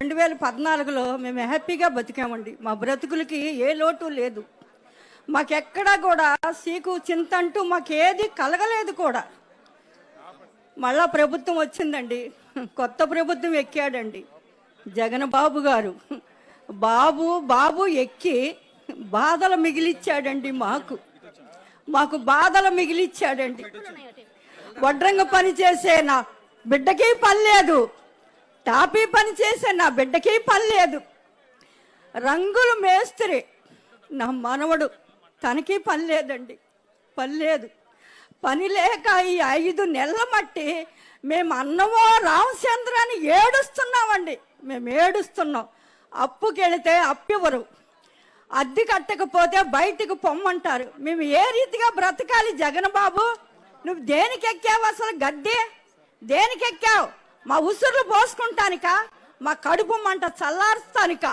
రెండు వేల పద్నాలుగులో మేము హ్యాపీగా బతికామండి. మా బ్రతుకులకి ఏ లోటు లేదు. మాకెక్కడా కూడా సీకు చింత అంటూ మాకేది కలగలేదు కూడా. మళ్ళా ప్రభుత్వం వచ్చిందండి. కొత్త ప్రభుత్వం ఎక్కాడండి. జగన్ బాబు గారు. బాబు బాబు ఎక్కి బాధలు మిగిలిచ్చాడండి మాకు. మాకు బాధలు మిగిలిచ్చాడండి. వడ్రంగ పని చేసే నా బిడ్డకి పని లేదు. టాపీ పని చేసే నా బిడ్డకి పని లేదు. రంగులు మేస్త్రి. నా మనవడు తనకి పని లేదండి. పని లేదు. పని లేక ఈ ఐదు నెలల మట్టి మేము అన్నమో రామచంద్రాన్ని ఏడుస్తున్నామండి. మేము ఏడుస్తున్నాం. అప్పుకెళితే అప్పివ్వరు. అద్దె కట్టకపోతే బయటకు పొమ్మంటారు. మేము ఏ రీతిగా బ్రతకాలి జగన్ బాబు? నువ్వు దేనికి ఎక్కావు అసలు గద్దె దేనికి ఎక్కావు మా ఉసుర్లు పోసుకుంటానికా? మా కడుపు మంట చల్లారుస్తానికా?